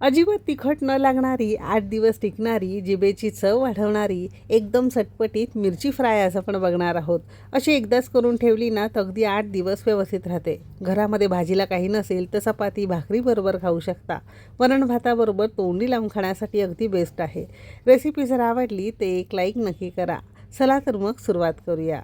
अजिबात तिखट न लागणारी आठ दिवस टिकणारी जिभेची चव वाढवणारी एकदम चटपटीत मिरची फ्राय आज आपण बघणार आहोत. अशी एकदाच करून ठेवली ना तर अगदी आठ दिवस व्यवस्थित राहते. घरामध्ये भाजीला काही नसेल तर चपाती भाकरीबरोबर खाऊ शकता. वरण भाताबरोबर तोंडी लावून खाण्यासाठी अगदी बेस्ट आहे. रेसिपी जर आवडली ते एक लाईक नक्की करा. चला तर मग सुरुवात करूया.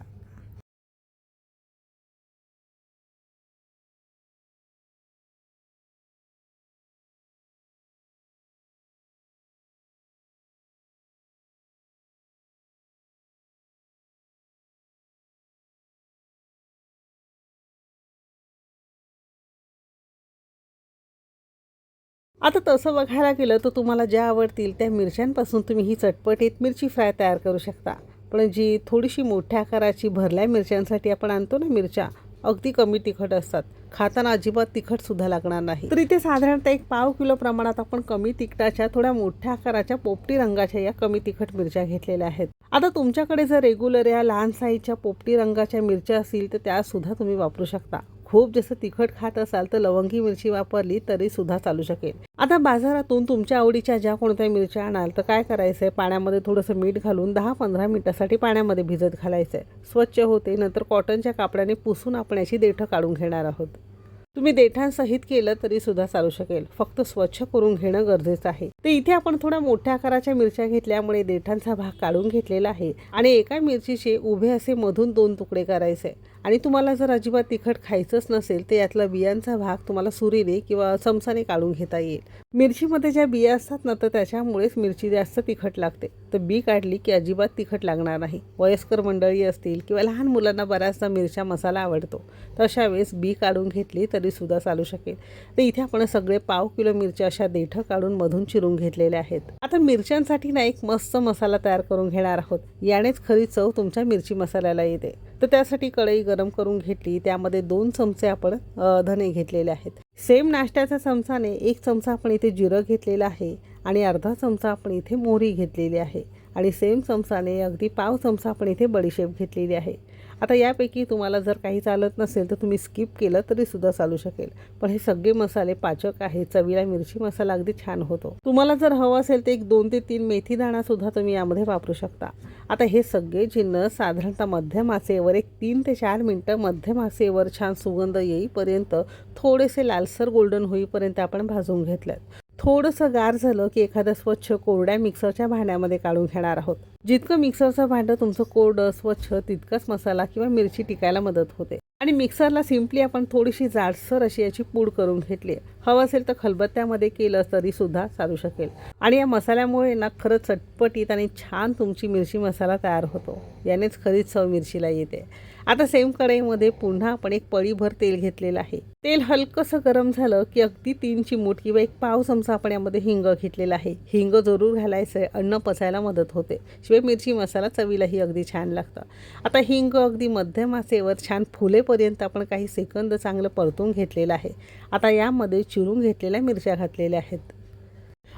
आता तसं बघायला गेलं तर तुम्हाला ज्या आवडतील त्या मिरच्यांपासून तुम्ही ही चटपटीत मिरची फ्राय तयार करू शकता. पण जी थोडीशी मोठ्या आकाराची भरल्या मिरच्यांसाठी आपण आणतो ना मिरच्या अगदी कमी तिखट असतात. खाताना अजिबात तिखटसुद्धा लागणार नाही. तर इथे साधारणतः एक पाव किलो प्रमाणात आपण कमी तिखटाच्या थोड्या मोठ्या आकाराच्या पोपटी रंगाच्या या कमी तिखट मिरच्या घेतलेल्या आहेत. आता तुमच्याकडे जर रेग्युलर या लहान साईजच्या पोपटी रंगाच्या मिरच्या असतील तर त्या सुद्धा तुम्ही वापरू शकता. खूप जसं तिखट खात असाल तर लवंगी मिरची वापरली तरी सुद्धा चालू शकेल. आता बाजारातून तुमच्या आवडीच्या ज्या कोणत्या मिरच्या आणाल तर काय करायचंय? पाण्यामध्ये थोडंसं मीठ घालून दहा पंधरा मिनिटासाठी पाण्यामध्ये भिजत घालायचं आहे स्वच्छ होते नंतर कॉटनच्या कापडाने पुसून आपण याची देठं काढून घेणार आहोत. तुम्ही देठांसहित केलं तरी सुद्धा चालू शकेल. फक्त स्वच्छ करून घेणं गरजेचं आहे. तर इथे आपण थोड्या मोठ्या आकाराच्या मिरच्या घेतल्यामुळे देठांचा भाग काढून घेतलेला आहे आणि एका मिरचीचे उभे असे मधून दोन तुकडे करायचे आणि तुम्हाला जर अजिबात तिखट खायचंच नसेल तर यातला बियांचा भाग तुम्हाला सुरीने किंवा चमचाने काढून घेता येईल. मिरचीमध्ये ज्या बिया असतात ना तर त्याच्यामुळेच मिरची जास्त तिखट लागते. तर बी काढली की अजिबात तिखट लागणार नाही. वयस्कर मंडळी असतील किंवा लहान मुलांना बऱ्याचदा मिरच्या मसाला आवडतो तर अशा वेळेस बी काढून घेतली तरी सुद्धा चालू शकेल. तर इथे आपण सगळे पाव किलो मिरच्या अशा देठं काढून मधून चिरून घेतलेल्या आहेत. आता मिरच्यांसाठी ना एक मस्त मसाला तयार करून घेणार आहोत. यानेच खरी चव तुमच्या मिरची मसाल्याला येते. तर त्यासाठी कढई गरम करून घेतली. त्यामध्ये दोन चमचे आपण धने घेतलेले आहेत. सेम नाश्त्याच्या चमचाने एक चमचा आपण इथे जिरं घेतलेलं आहे आणि अर्धा चमचा आपण इथे मोहरी घेतलेली आहे. आणि सेम चमचाने अगदी पाव चमचा आपण इथे बडीशेप घेतलेली आहे. आता यापैकी तुम्हाला जर काही चालत नसेल तर तुम्ही स्किप केलं तरी सुद्धा चालू शकेल. पण हे सगळे मसाले पाचक आहे चवीला मिरची मसाला अगदी छान होतो. तुम्हाला जर हवं असेल तर एक दोन ते तीन मेथी दाणा सुद्धा तुम्ही यामध्ये वापरू शकता. आता हे सगळे जिन्नस साधारणतः मध्यम आचेवर एक तीन ते चार मिनटं मध्यम आचेवर छान सुगंध येईपर्यंत थोडेसे लालसर गोल्डन होईपर्यंत आपण भाजून घेतल्यात. थोडंसं गार झालं की एखाद्या स्वच्छ कोरड्या मिक्सरच्या भांड्यामध्ये काढून घेणार आहोत. जितकं मिक्सरचं भांडं तुमचं कोरडं स्वच्छ तितकाच मसाला किंवा मिरची टिकायला मदत होते. आणि मिक्सरला सिम्पली आपण थोडीशी जाडसर अशी याची पूड करून घेतली हवं असेल तर खलबत्त्यामध्ये केलं तरी सुद्धा चालू शकेल. आणि या मसाल्यामुळे ना खरंच चटपटीत आणि छान तुमची मिरची मसाला तयार होतो. यानेच खरीच चव मिरचीला येते. आता सेम कढईमध्ये पुन्हा आपण एक पळीभर तेल घेतलेलं आहे. तेल हलकंसं गरम झालं की अगदी तीन चिमूट किंवा एक पाव चमचा आपण यामध्ये हिंग घेतलेला आहे. हिंग जरूर घालायचं आहे अन्न पचायला मदत होते. शिवाय मिरची मसाला चवीलाही अगदी छान लागतं. आता हिंग अगदी मध्यम आचेवर छान फुलेपर्यंत आपण काही सेकंद चांगलं परतून घेतलेलं आहे. आता यामध्ये चिरून घेतलेल्या मिरच्या घातलेल्या आहेत.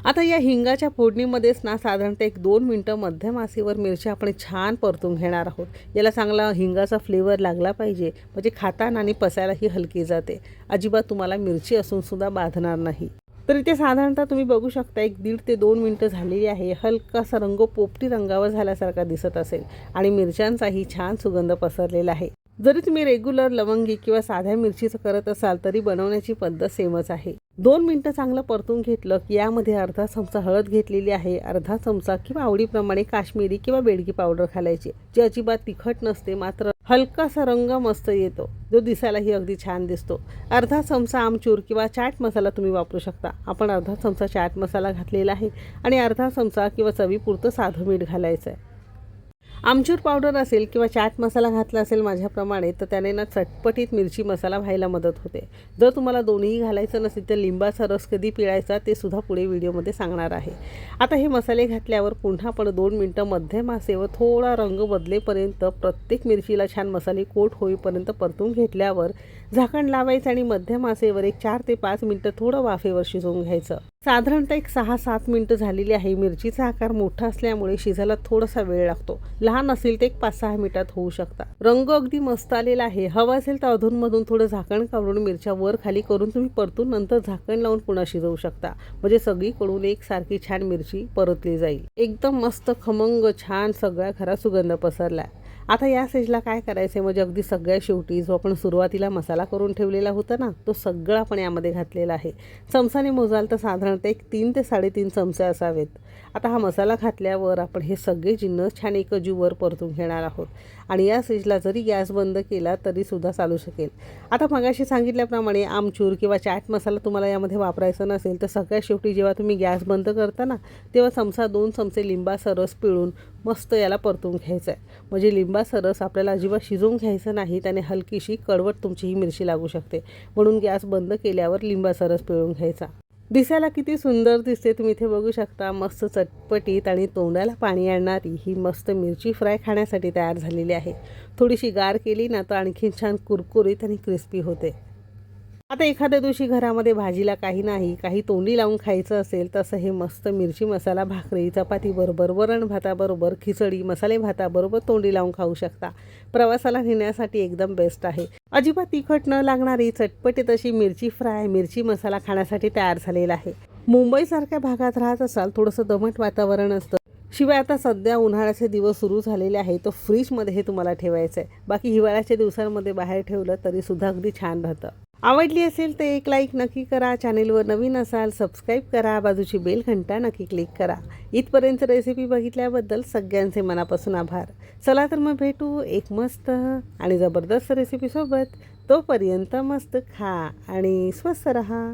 आता या हिंगाच्या फोडणीमध्येच ना साधारणतः एक दोन मिनटं मध्यम आचेवर मिरची आपण छान परतून घेणार आहोत. याला चांगला हिंगाचा फ्लेवर लागला पाहिजे. म्हणजे खाताना आणि पसायलाही हलकी जाते. अजिबात तुम्हाला मिरची असूनसुद्धा बांधणार बाधणार नाही. तर इथे साधारणतः तुम्ही बघू शकता एक दीड ते दोन मिनटं झालेली आहे. हलकासा रंग पोपटी रंगावर झाल्यासारखा दिसत असेल. आणि मिरच्यांचाही छान सुगंध पसरलेला आहे. जरी तुम्ही रेग्युलर लवंगी किंवा साध्या मिरचीचं करत असाल तरी बनवण्याची पद्धत सेमच आहे. दोन मिनटं चांगलं परतून घेतलं की यामध्ये अर्धा चमचा हळद घेतलेली आहे अर्धा चमचा किंवा आवडीप्रमाणे काश्मीरी किंवा बेडगी पावडर घालायची जी अजिबात तिखट नसते मात्र हलकासा रंग मस्त येतो. जो दिसायलाही अगदी छान दिसतो. अर्धा चमचा आमचूर किंवा चाट मसाला तुम्ही वापरू शकता. आपण अर्धा चमचा चाट मसाला घातलेला आहे आणि अर्धा चमचा किंवा चवीपुरतं साधं मीठ घालायचं आहे आमचूर पावडर असेल किंवा चाट मसाला घातला असेल माझ्याप्रमाणे तर त्याने ना चटपटीत मिरची मसाला व्हायला मदत होते. जर तुम्हाला दोन्हीही घालायचं नसेल तर लिंबाचा रस कधी पिळायचा ते सुद्धा पुढे व्हिडिओमध्ये सांगणार आहे. आता हे मसाले घातल्यावर पुन्हा आपण दोन मिनटं मध्यम आचेवर थोडा रंग बदलेपर्यंत प्रत्येक मिरचीला छान मसाले कोट होईपर्यंत परतून घेतल्यावर झाकण लावायचं आणि मध्यम आचेवर एक चार ते पाच मिनटं थोडं वाफेवर शिजवून घ्यायचं. साधारणतः एक सहा सात मिनटं झालेली आहे. मिरचीचा आकार मोठा असल्यामुळे शिजायला थोडासा वेळ लागतो. लहान असेल ते एक पाच सहा मिनिटात होऊ शकता रंग अगदी मस्त आलेला आहे. हवा असेल तर अधूनमधून थोडं झाकण काढून मिरच्या वर खाली करून तुम्ही परतून नंतर झाकण लावून पुन्हा शिजवू शकता. म्हणजे सगळीकडून एक सारखी छान मिरची परतली जाईल. एकदम मस्त खमंग छान सगळ्या घरात सुगंध पसरला आता या स्टेजला काय करायचं म्हणजे अगदी सगळ्या शेवटी जो आपण सुरुवातीला मसाला करून ठेवलेला होता ना तो सगळा आपण यामध्ये घातलेला आहे. चमचाने मोजाल तर साधारणतः एक तीन ते साडेतीन चमचे असावेत. आता हा मसाला घातल्यावर आपण हे सगळे जिन्नस छान एक जीववर परतून घेणार आहोत. आणि या स्टेजला जरी गॅस बंद केला तरीसुद्धा चालू शकेल. आता मगाशी सांगितल्याप्रमाणे आमचूर किंवा चाट मसाला तुम्हाला यामध्ये वापरायचा नसेल तर सगळ्या शेवटी जेव्हा तुम्ही गॅस बंद करता ना तेव्हा चमचा दोन चमचे लिंबा सरस पिळून मस्त याला परतून घ्यायचं आहे म्हणजे लिंबाचा रस आपल्याला अजिबात शिजवून घ्यायचं नाही त्याने हलकीशी कडवट तुमची ही मिरची लागू शकते. म्हणून गॅस बंद केल्यावर लिंबाचा रस पिळून घ्यायचा. दिसायला किती सुंदर दिसते तुम्ही इथे बघू शकता. मस्त चटपटीत आणि तोंडाला पाणी आणणारी ही मस्त मिरची फ्राय खाण्यासाठी तयार झालेली आहे. थोडीशी गार केली ना तर आणखीन छान कुरकुरीत आणि क्रिस्पी होते. आता एखाद्या दिवशी घरामध्ये भाजीला काही नाही काही तोंडी लावून खायचं असेल तसं हे मस्त मिरची मसाला भाकरी चपाती बरोबर वरण भाताबरोबर खिचडी मसाले भाताबरोबर तोंडी लावून खाऊ शकता. प्रवासाला नेण्यासाठी एकदम बेस्ट आहे. अजिबात तिखट न लागणारी चटपटी तशी मिरची फ्राय मिरची मसाला खाण्यासाठी तयार झालेला आहे. मुंबईसारख्या भागात राहत असाल थोडंसं दमट वातावरण असतं. शिवाय आता सध्या उन्हाळ्याचे दिवस सुरू झालेले आहे तर फ्रीजमध्ये हे तुम्हाला ठेवायचं आहे बाकी हिवाळ्याच्या दिवसांमध्ये बाहेर ठेवलं तरी सुद्धा अगदी छान राहतं. आवडली असेल तर एक लाईक नक्की करा. चॅनेलवर नवीन असाल सबस्क्राईब करा. बाजूची बेल घंटा नक्की क्लिक करा. इथपर्यंत रेसिपी बघितल्याबद्दल सगळ्यांचे मनापासून आभार. चला तर मग भेटू एक मस्त आणि जबरदस्त रेसिपीसोबत तोपर्यंत मस्त खा आणि स्वस्त रहा.